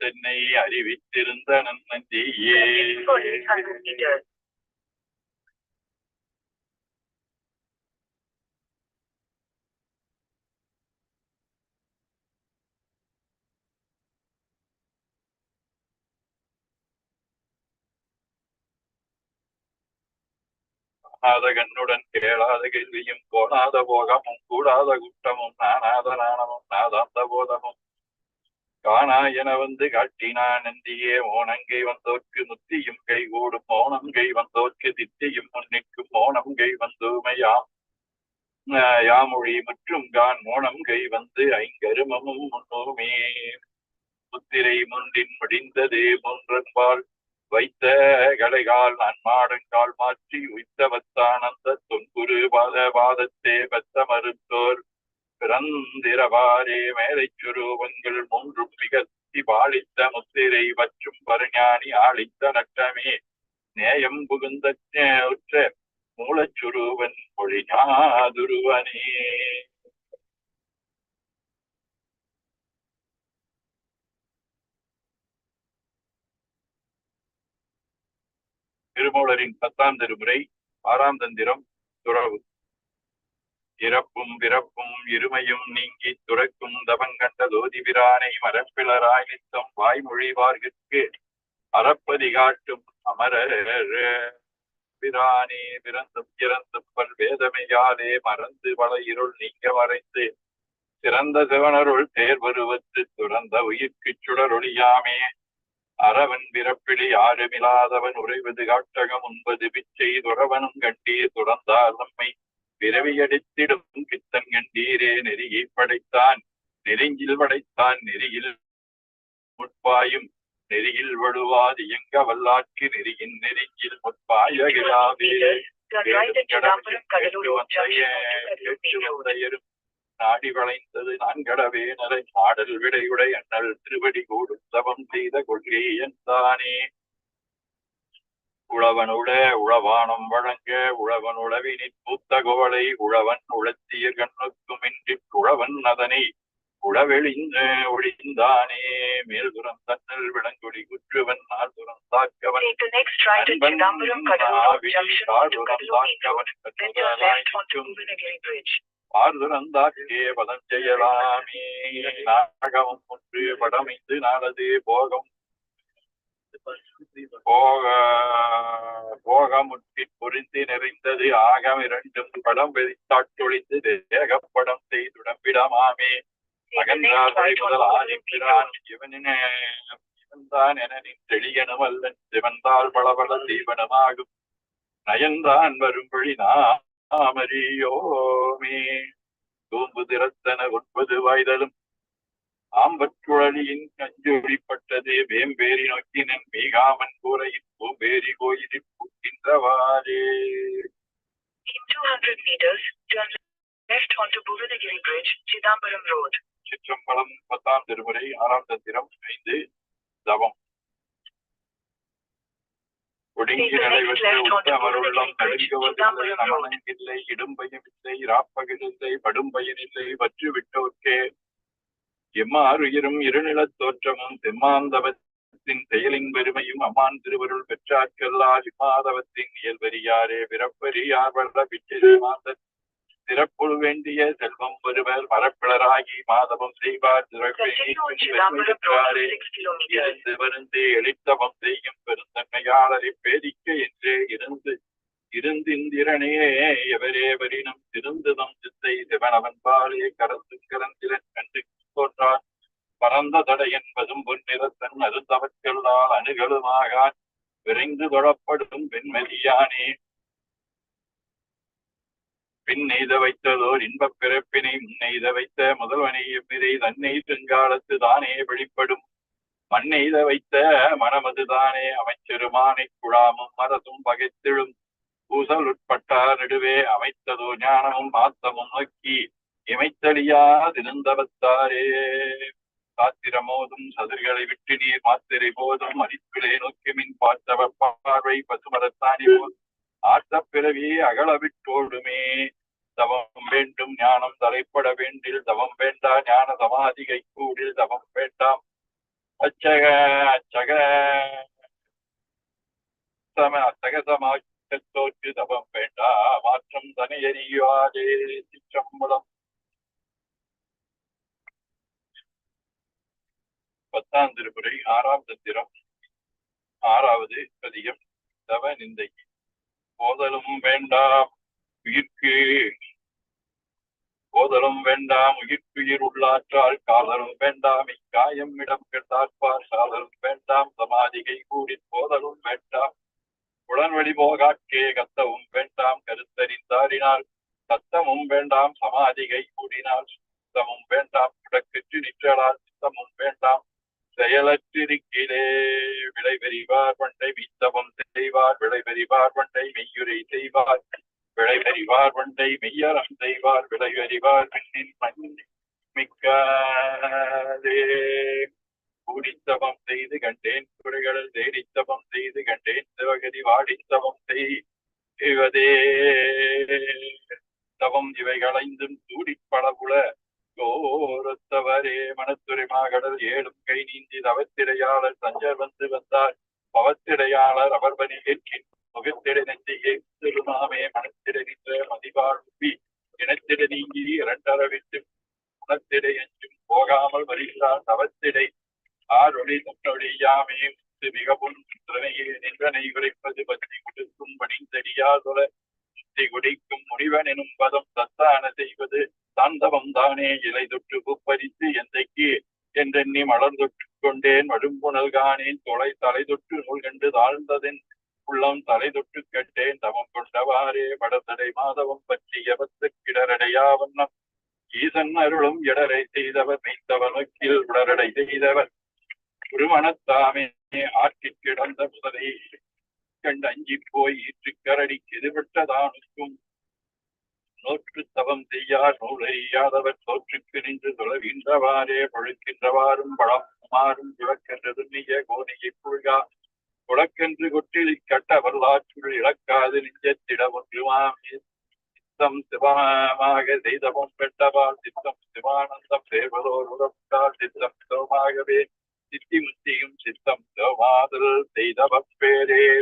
தென்னை அறிவித்திருந்த நன்னஞ்சியே For 800 meters. காணாத கண்ணுடன் கேளாத கேள்வியும் கோணாத போகமும் கூடாத குற்றமும் நானாத நாணமும் நாதாந்த போதமும் காணா என வந்து காட்டினான் நந்தியே ஓனங்கை வந்தோர்க்கு முத்தியும் கைகூடும் மௌனம் கை வந்தோர்க்கு தித்தியும் முன்னிக்கும் ஓனங்கை கை யாமொழி மற்றும் கான் ஓனங்கை கை வந்து ஐங்கருமமும் முன்னோமே. முத்திரை முன்றின் முடிந்தது முன்றன்பால் வைத்த கடைகால் நன்மாடங்கால் மாற்றி உய்த்தவத்தானந்த தொன்குரு பாத பாதத்தே பெத்த மருத்தோர் பிறந்திரவாரே மேலை சுரூபங்கள் மூன்றும் மிகத்தி பாலித்த முத்திரை வச்சும் பருஞானி ஆளித்த நட்டமே நேயம் புகுந்த உற்ற மூலச்சுருவன் மொழிஞாதுருவனே. திருமூலரின் பத்தாம் திருமுறை ஆறாம் தந்திரம் துறவு. இறப்பும் பிறப்பும் இருமையும் நீங்கி துறக்கும் தவங்கண்ட தோதி பிரானை மரப்பிளராய் நித்தம் வாய்மொழிவார்கிற்கு அறப்பதி காட்டும் அமரர். பிரானே பிறந்தும் இறந்தும் பல் மறந்து பல இருள் நீங்க வரைந்து சிறந்த சிவனருள் தேர்வருவத்து துறந்த உயிர்க்குச் சுடரொழியாமே. அறவன் பிறப்பிலி ஆறுமிலாதவன் உறைவது காட்டகம் உண்பது பிச்சை துறவனும் கண்டீர் துறந்தார் நம்மை. பிறவியடித்திடும் கித்தன் கண்டீரே நெறியை படைத்தான். நெருங்கில் படைத்தான் நெறியில் முற்பாயும். நெறியில் வழுவாது எங்க வல்லாட்சி நெறியின் நெருங்கில். உடையரும் நாடி வளைந்தது நான்கடவே நரை. மாடல் விடையுடை அண்ணல் திருவடி கூடும் தவம் செய்த கொள்கை தானே. உழவனுட உழவானம் வழங்க உழவன் உழவினிற் பூத்த குவளை உழவன் உழத்திய கண்ணுக்குமின்றி உழவன் அதனை உழவெளிந்த ஒழிந்தானே மேல்புறம் தன்னல் விளங்கொடி குற்றுவன் நால்புறம் தாக்கவன். பார்துரந்தாக்கே பதம் செய்யலாமே நாடகம் ஒன்று படமைந்து நாளது போகம் போக போகமுற்றி பொருந்தி நிறைந்தது ஆகம் இரண்டும் படம் வெறித்தாட்டொழிந்து தேகப்படம் செய்துடம்பிடமாமே Take the next அகன்றார் right முதல் onto Kadalur Main ஆதிப்பிரான் Road. இவனின இவன்தான் என நின் தெளியனும் அல்லன் சிவந்தால் பளபள தீவனமாகும் நயன்தான் வரும்படி நாமறியோமே தூம்பு திறத்தன ஒன்பது வாய்தலும் ஆம்பற்குழலியின் கஞ்சொழிப்பட்டது வேம்பேரி நோக்கினன் மீகாமன் கூரையின் பூம்பேரி கோயிலில் பூக்கின்றவாறே In 200 meters, turn left onto Bhuvanagiri Bridge, Chidambaram Road. Chitrambalam பத்தாம் திருமுறை ஆறாம் தந்திரம் ஐந்து தவம் ஒடுங்கி நடைபெற்ற onto உத்தமருள்ளம் நடுங்குவதில்லை. நமனங்கில்லை இடும்பயமில்லை ராப்பகலில்லை படும்பயனில்லை வற்று விட்டோர்க்கே எம்மாறுயிரும் இருநிலத் தோற்றமும் தெம்மாந்தவத்தின் செயலின் பெருமையும் அம்மான் திருவருள் பெற்றார்க்கெல்லால் இம்மாதவத்தின் இயல்பறியாரே பிறப்பறியார் வல்ல பிச்சை மாந்த சிறப்புள் வேண்டிய செல்வம் வருவர் மரப்பிளராகி மாதவம் செய்வார். Continue on சிறப்பே Chidambaram Road for 6 kilometers. இருந்து வருந்து எளித்தவம் செய்யும் பெருந்தன்மையாளரை பேதிக்க என்றே இருந்து இருந்திந்திரனே எவரே வரினும் திருந்துதம் சித்தை சிவனவன் பாலே கரந்து கரந்திரன் பரந்த தடை என்பதும் பொன்னிறத்தன் அருந்தவற்கெல்லால் அணுகளுமாக விரைந்து தொழப்படும் வெண்மதியானே. பின் நெய்த வைத்ததோர் இன்பப் பிறப்பினை முன்னெய்த வைத்த முதல்வனையும் இதை தன்னை செங்காலத்து தானே வெளிப்படும். மண்ணெய்த வைத்த மனமதுதானே அமைச்சருமானை குழாமும் மரதும் பகைத்திழும். பூசல் உட்பட்டார் நடுவே அமைத்ததோ ஞானமும் மாத்தமும் நோக்கி. இமைத்தலியாதிருந்தவத்தாரே காத்திரமோதும் சதுர்களை விட்டு நீர் மாத்திரை போதும். மதிப்பிலே நோக்கி மின் பார்த்தவ பார்வை பசுமரத்தானி போல். ஆர்த்த பிறவியே அகல விட்டோடுமே. தவம் வேண்டும் ஞானம் தலைப்பட வேண்டில். தவம் வேண்டா ஞான சமாதி கைகூடில் தவம் வேண்டாம். அச்சக அச்சக. சம அச்சகசமாக தோற்று. தபம் வேண்டா மாற்றம் தனையறியாதே சிற்றம்பலம் பத்தாம் திருமுறை ஆறாம் தந்திரம் ஆறாவது பதியம் தவ நிந்தை. போதலும் வேண்டாம் உயிர்க்கு. போதலும் வேண்டாம் உயிர்க்குயிர் உள்ளாற்றால் காதலும் வேண்டாம் இக்காயம் இடம் கெட்டாற்பார் சாதலும் வேண்டாம் சமாதிகை கூடி போதலும் வேண்டாம். உடன்வழி போகாட்கே கத்தவும் வேண்டாம் கருத்தறிந்தாரினால் சத்தமும் வேண்டாம் சமாதிகை கூடினால் சுத்தமும் வேண்டாம் கிடக்கிட்டு நிற்றலால் சித்தமும் வேண்டாம். செயலற்றிருக்கிலே விளைவெறிவார் பண்டை மீத்தவம் செய்வார் விளைவெறிவார் பண்டை மெய்யுரை செய்வார். விளைவெறிவார் பண்டை மெய்யறம் செய்வார் விளைவெறிவார் பெண்ணின் மண் மிக்காதே கூடித்தவம் செய்து கண்டேன் குறைகளில் தேடித்தவம் செய்து கண்டேன் சிவகதி வாடித்தவம் செய்வதே. தவம் இவைகளைந்தும் சூடிப்படவுல கோரத்தவரே மனத்துரிமா கடல் ஏழும் கை நீந்தி தவத்திடையாளர் தஞ்சர் வந்து வந்தார். பவத்திடையாளர் அவர் பணி ஏற்கின். முகத்திட நெஞ்சியே திருமாமே மனத்திட நின்ற மதிவாழ்வி இனத்திட நீங்கி இரண்டரவிட்டு குணத்திடை போகாமல் வருகிறார் தவத்திடை ஆரொளி தன்னொழியாமே முத்து மிகவும். திறனையே நின்றனை உரைப்பது பற்றி கொடுக்கும் பணிந்தடியாதொல. முத்தி குடிக்கும் முனிவன் எனும் பதம் தத்தான செய்வது. தாண்டவம் தானே இலை தொற்று பூப்பறித்து எந்தைக்கு என்றெண்ணி மலர்ந்தொற்று கொண்டேன். மடும்புணல் காணேன். தொலை தலை தொற்று நூல் கண்டு தாழ்ந்ததென் உள்ளம் தலை தொட்டு கட்டேன் தவம் கொண்டவாறே வடதடை மாதவம் பற்றி எவத்து கிடரடையா வண்ணம் ஈசன் அருளும் இடரை செய்தவர் மெய்த்தவர் நோக்கில் உடரடை செய்தவர். குருமணத்தாமே ஆற்றிக் கிடந்த முதலை கண்டு அஞ்சி போய் ஈற்றுக்கரடி எதிர்பட்டதானுக்கும் நோற்று தவம் செய்யா நூலையாதவர் தோற்றுக்கு நின்று தொலைகின்றவாறே பழுக்கின்றவாறும் பழமாறும் விளக்கென்றது நீய கோணியை புழுகா. குளக்கென்று கொட்டில் கட்ட வரலாற்றுள் இழக்காது நெஞ்சத்திட ஒன்றுமாமே. சித்தம் சிவமாக செய்தவம் பெற்றவாள் சித்தம் சிவானந்தம் சேர்வதோர் உறப்பால் சித்தம் சிவமாகவே. சித்தி முத்தியும் சித்தம் சிவமாதல் செய்தவப் பேரே.